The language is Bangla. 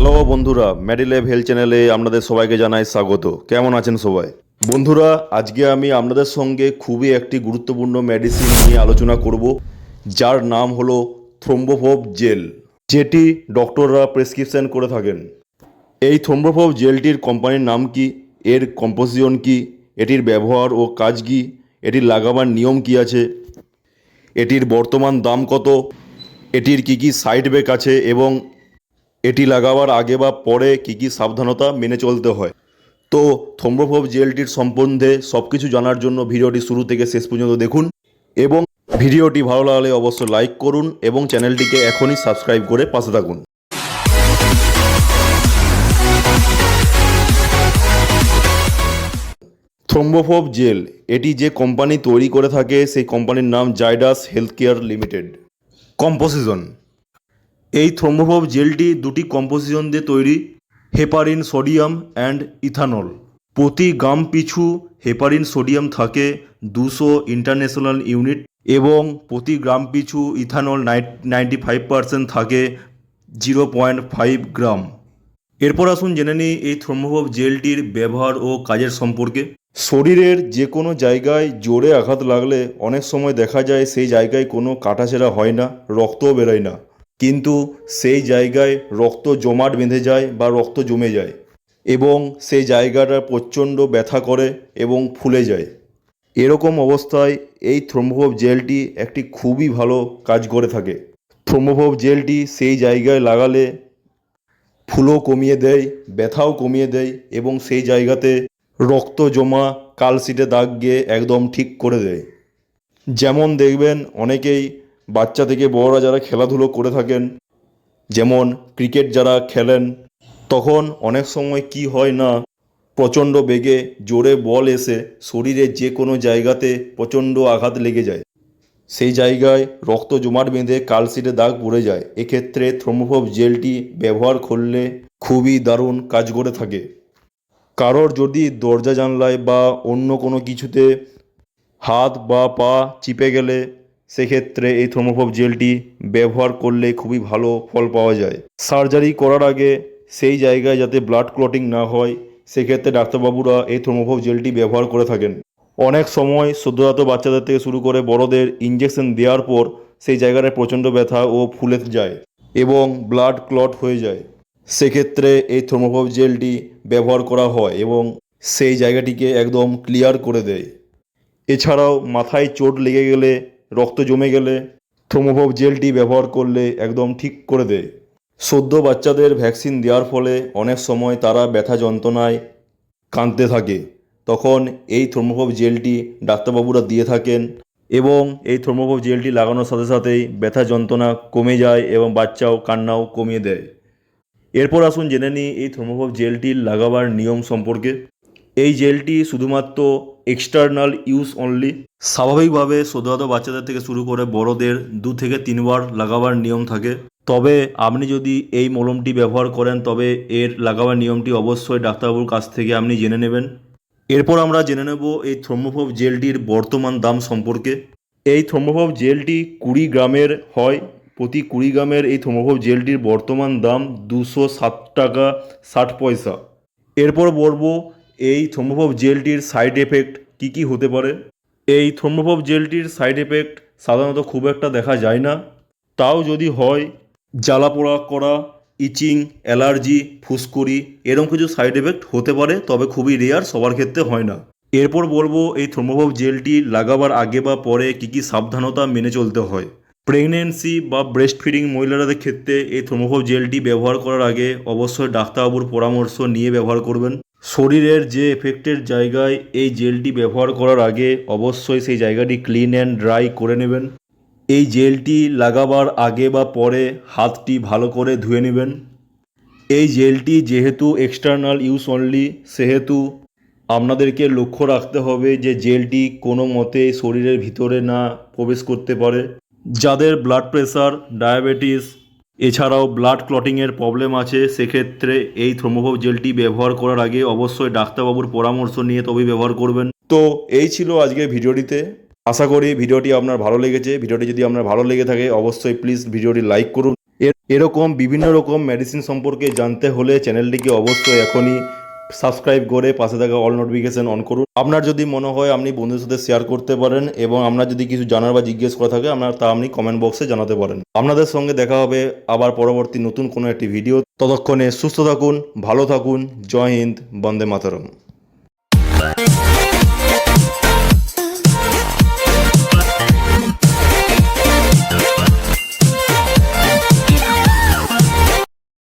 হ্যালো বন্ধুরা মেডিলেভ হেলথ চ্যানেলে আপনাদের সবাইকে জানাই স্বাগত। কেমন আছেন সবাই? বন্ধুরা, আজকে আমি আপনাদের সঙ্গে খুবই একটি গুরুত্বপূর্ণ মেডিসিন নিয়ে আলোচনা করব, যার নাম হলো থ্রোম্বোফোব জেল যেটি ডক্টররা প্রেসক্রিপশন করে থাকেন। এই থ্রোম্বোফোব জেলটির কোম্পানির নাম কি? এর কম্পোজিশন কি? এটির ব্যবহার ও কাজ কি? এটির লাগাবার নিয়ম কি আছে? এটির বর্তমান দাম কত? এটির কি কি সাইড ব্যাক আছে? এবং এটি লাগাবার আগে বা পরে কী কী সাবধানতা মেনে চলতে হয়। তো থম্বোফোব জেলটির সম্বন্ধে সব কিছু জানার জন্য ভিডিওটি শুরু থেকে শেষ পর্যন্ত দেখুন এবং ভিডিওটি ভালো লাগলে অবশ্যই লাইক করুন এবং চ্যানেলটিকে এখনই সাবস্ক্রাইব করে পাশে থাকুন। থ্রোম্বোফোব জেল, এটি যে কোম্পানি তৈরি করে থাকে সেই কোম্পানির নাম Zydus health care limited. Composition এই থ্রোম্বোফোব জেলটি দুটি কম্পোজিশন দিয়ে তৈরি, হেপারিন সোডিয়াম অ্যান্ড ইথানল। প্রতি গ্রাম পিছু হেপারিন সোডিয়াম থাকে দুশো ইন্টারন্যাশনাল ইউনিট এবং প্রতি গ্রাম পিছু ইথানল নাইনটি ফাইভ পার্সেন্ট থাকে জিরো পয়েন্ট ফাইভ গ্রাম। এরপর আসুন জেনে নিই এই থ্রোম্বোফোব জেলটির ব্যবহার ও কাজের সম্পর্কে। শরীরের যে কোনো জায়গায় জোরে আঘাত লাগলে অনেক সময় দেখা যায় সেই জায়গায় কোনো কাটাছেঁড়া হয় না, রক্তও বেরোয় না। কিন্তু সেই জায়গায় রক্ত জমাট বেঁধে যায় বা রক্ত জমে যায় এবং সেই জায়গাটা প্রচণ্ড ব্যথা করে এবং ফুলে যায়। এরকম অবস্থায় এই থ্রোম্বোফোব জেলটি একটি খুবই ভালো কাজ করে থাকে। থ্রোম্বোফোব জেলটি সেই জায়গায় লাগালে ফুলও কমিয়ে দেয়, ব্যথাও কমিয়ে দেয় এবং সেই জায়গাতে রক্ত জমা কালশিটে দাগ গিয়ে একদম ঠিক করে দেয়। যেমন দেখবেন অনেকেই বাচ্চা থেকে বড়রা যারা খেলাধুলো করে থাকেন, যেমন ক্রিকেট যারা খেলেন, তখন অনেক সময় কি হয় না, প্রচণ্ড বেগে জোরে বল এসে শরীরে যে কোনো জায়গাতে প্রচণ্ড আঘাত লেগে যায়। সেই জায়গায় রক্ত জমাট বেঁধে কালশিটে দাগ পড়ে যায়। এক্ষেত্রে থ্রোমোফোব জেলটি ব্যবহার করলে খুবই দারুণ কাজ করে থাকে। কারোর যদি দরজা জানলায় বা অন্য কোনো কিছুতে হাত বা পা চিপে গেলে সেক্ষেত্রে এই থ্রোমোফোব জেলটি ব্যবহার করলে খুবই ভালো ফল পাওয়া যায়। সার্জারি করার আগে সেই জায়গায় যাতে ব্লাড ক্লটিং না হয়, সেক্ষেত্রে ডাক্তারবাবুরা এই থ্রোমোফোব জেলটি ব্যবহার করে থাকেন। অনেক সময় সদ্যজাত বাচ্চাদের থেকে শুরু করে বড়দের ইঞ্জেকশন দেওয়ার পর সেই জায়গাটায় প্রচণ্ড ব্যথা ও ফুলে যায় এবং ব্লাড ক্লট হয়ে যায়। সেক্ষেত্রে এই থ্রোমোফোব জেলটি ব্যবহার করা হয় এবং সেই জায়গাটিকে একদম ক্লিয়ার করে দেয়। এছাড়াও মাথায় চোট লেগে গেলে রক্ত জমে গেলে থ্রোমোফোব জেলটি ব্যবহার করলে একদম ঠিক করে দেয়। সদ্য বাচ্চাদের ভ্যাকসিন দেওয়ার ফলে অনেক সময় তারা ব্যথা যন্ত্রণায় কাঁদতে থাকে। তখন এই থ্রোমোফোব জেলটি ডাক্তারবাবুরা দিয়ে থাকেন এবং এই থ্রোমোফোব জেলটি লাগানোর সাথে সাথেই ব্যথা যন্ত্রণা কমে যায় এবং বাচ্চাও কান্নাও কমিয়ে দেয়। এরপর আসুন জেনে নিই এই থ্রোমোফোব জেলটি লাগাবার নিয়ম সম্পর্কে। এই জেলটি শুধুমাত্র এক্সটার্নাল ইউজ অনলি স্বাভাবিকভাবে সদ্যজাত বাচ্চাদের থেকে শুরু করে বড়দের দু থেকে তিনবার লাগাবার নিয়ম থাকে। তবে আপনি যদি এই মলমটি ব্যবহার করেন, তবে এর লাগাবার নিয়মটি অবশ্যই ডাক্তারবাবুর কাছ থেকে আপনি জেনে নেবেন। এরপর আমরা জেনে নেব এই থ্রোম্বোফোব জেলটির বর্তমান দাম সম্পর্কে। এই থ্রোম্বোফোব জেলটি কুড়ি গ্রামের হয়। প্রতি কুড়ি গ্রামের এই থ্রোম্বোফোব জেলটির বর্তমান দাম দুশো সাত টাকা ষাট পয়সা। এরপর বলব এই থ্রোম্বোফোব জেলটির সাইড এফেক্ট কী কী হতে পারে? এই থ্রোম্বোফোব জেলটির সাইড এফেক্ট সাধারণত খুব একটা দেখা যায় না। তাও যদি হয় জ্বালা পোড়া করা, ইচিং, অ্যালার্জি, ফুসকুড়ি এরকম কিছু সাইড এফেক্ট হতে পারে, তবে খুবই রেয়ার, সবার ক্ষেত্রে হয় না। এরপর বলব, এই থ্রোম্বোফোব জেলটি লাগাবার আগে বা পরে কী কী সাবধানতা মেনে চলতে হয়। প্রেগনেন্সি বা ব্রেস্ট ফিডিং মহিলাদের ক্ষেত্রে এই থ্রোম্বোফোব জেলটি ব্যবহার করার আগে অবশ্যই ডাক্তারবাবুর পরামর্শ নিয়ে ব্যবহার করবেন। শরীরের যে এফেক্টের জায়গায় এই জেলটি ব্যবহার করার আগে অবশ্যই সেই জায়গাটি ক্লিন অ্যান্ড ড্রাই করে নেবেন। এই জেলটি লাগাবার আগে বা পরে হাতটি ভালো করে ধুয়ে নেবেন। এই জেলটি যেহেতু এক্সটার্নাল ইউজ অনলি সেহেতু আপনাদেরকে লক্ষ্য রাখতে হবে যে জেলটি কোনো মতে শরীরের ভিতরে না প্রবেশ করতে পারে। যাদের ব্লাড প্রেশার ডায়াবেটিস এছাড়াও ব্লাড ক্লটিংয়ের প্রবলেম আছে, সেক্ষেত্রে এই থ্রোমোফোব জেলটি ব্যবহার করার আগে অবশ্যই ডাক্তারবাবুর পরামর্শ নিয়ে তবেই ব্যবহার করবেন। তো এই ছিল আজকে ভিডিওটিতে। আশা করি ভিডিওটি আপনার ভালো লেগেছে। ভিডিওটি যদি আপনার ভালো লেগে থাকে, অবশ্যই প্লিজ ভিডিওটি লাইক করুন। এর, এরকম বিভিন্ন রকম মেডিসিন সম্পর্কে জানতে হলে চ্যানেলটিকে অবশ্যই এখনই সাবস্ক্রাইব করে পাশে থাকা অল নোটিফিকেশন অন করুন। আপনার যদি মনে হয় আপনি বন্ধুর সাথে শেয়ার করতে পারেন এবং আপনার যদি কিছু জানার বা জিজ্ঞেস করা থাকে, আপনার তা আপনি কমেন্ট বক্সে জানাতে পারেন। আপনাদের সঙ্গে দেখা হবে আবার পরবর্তী নতুন কোনো একটি ভিডিও ততক্ষণে সুস্থ থাকুন, ভালো থাকুন। জয় হিন্দ, বন্দে মাতরম।